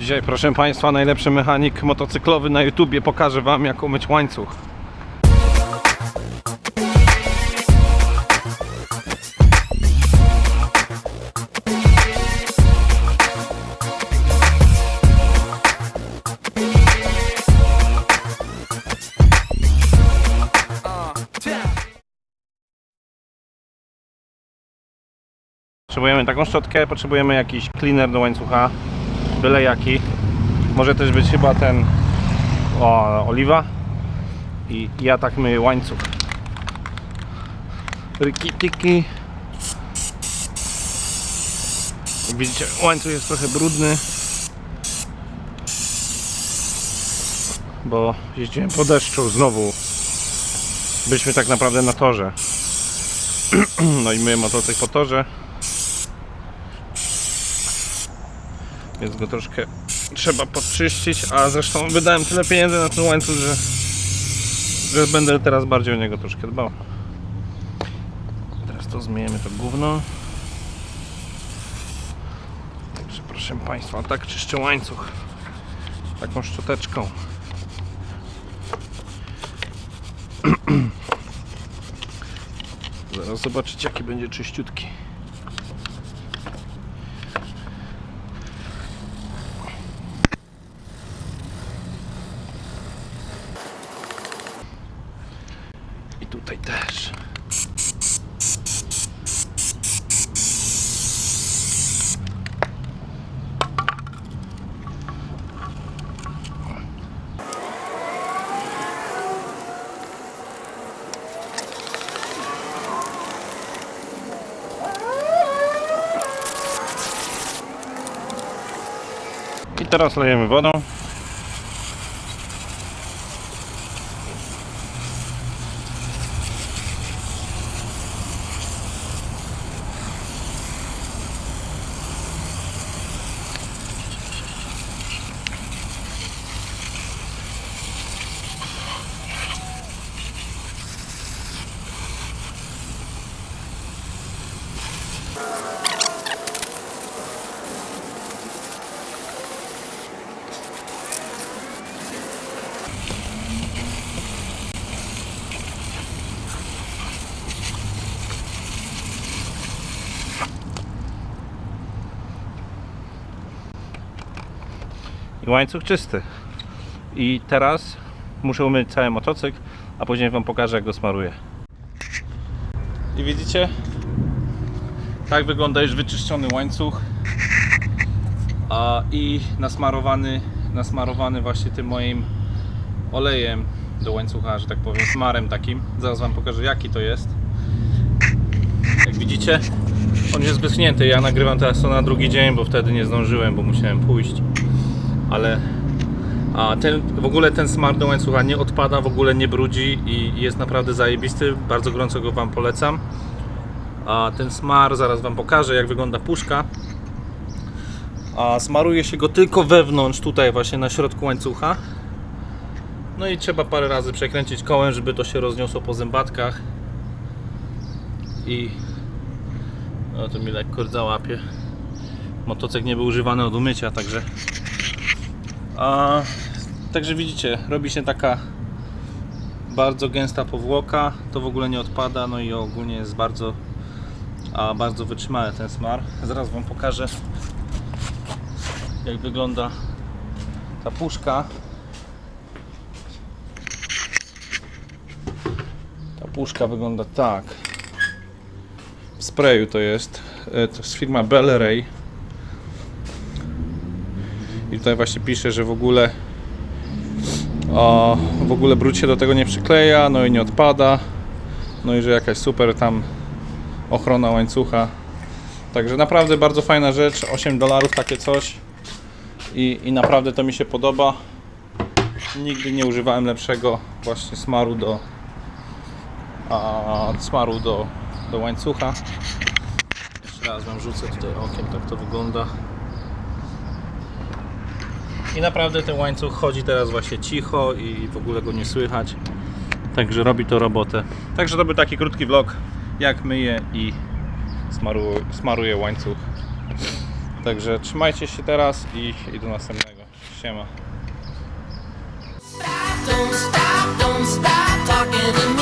Dzisiaj, proszę Państwa, najlepszy mechanik motocyklowy na YouTubie pokaże Wam, jak umyć łańcuch. Potrzebujemy taką szczotkę, potrzebujemy jakiś cleaner do łańcucha, byle jaki. Może też być chyba ten o, oliwa i ja tak myję łańcuch. Ryki tiki. Jak widzicie, łańcuch jest trochę brudny. Bo jeździłem po deszczu znowu. Byliśmy tak naprawdę na torze. No i myję motocykl po torze. Więc go troszkę trzeba podczyścić, a zresztą wydałem tyle pieniędzy na ten łańcuch, że, że będę teraz bardziej o niego troszkę dbał. Teraz to zmyjemy to gówno. Także proszę Państwa, tak czyszczę łańcuch. Taką szczoteczką. Zaraz zobaczycie jaki będzie czyściutki. I tutaj też. I teraz lejemy wodą. I łańcuch czysty. I teraz muszę umyć cały motocykl, a później Wam pokażę jak go smaruję. I widzicie? Tak wygląda już wyczyszczony łańcuch a, i nasmarowany, nasmarowany właśnie tym moim olejem do łańcucha, że tak powiem, smarem takim. Zaraz Wam pokażę jaki to jest. Jak widzicie, on jest wyschnięty. Ja nagrywam teraz to na drugi dzień, bo wtedy nie zdążyłem, bo musiałem pójść ale a ten, w ogóle ten smar do łańcucha nie odpada, w ogóle nie brudzi i jest naprawdę zajebisty, bardzo gorąco go Wam polecam. A ten smar, zaraz Wam pokażę jak wygląda puszka. A smaruje się go tylko wewnątrz, tutaj właśnie na środku łańcucha. No i trzeba parę razy przekręcić kołem, żeby to się rozniosło po zębatkach. I no to mi lekko rdza łapie motocykl nie był używany od umycia, także a, także widzicie, robi się taka bardzo gęsta powłoka, to w ogóle nie odpada, no i ogólnie jest bardzo, a, bardzo wytrzymały ten smar. Zaraz Wam pokażę jak wygląda ta puszka. Ta puszka wygląda tak. W sprayu to jest. E, To jest firma Belle Ray. I tutaj właśnie pisze, że w ogóle o, w ogóle brud się do tego nie przykleja, no i nie odpada. No i że jakaś super tam ochrona łańcucha. Także naprawdę bardzo fajna rzecz, 8 dolarów takie coś. I, I naprawdę to mi się podoba. Nigdy nie używałem lepszego właśnie smaru do a, smaru do, do łańcucha. Jeszcze raz wam rzucę tutaj okiem, tak to wygląda. I naprawdę ten łańcuch chodzi teraz właśnie cicho i w ogóle go nie słychać. Także robi to robotę. Także to był taki krótki vlog, jak myję i smaruję, smaruję łańcuch. Także trzymajcie się teraz i, i do następnego. Siema. Don't stop, don't stop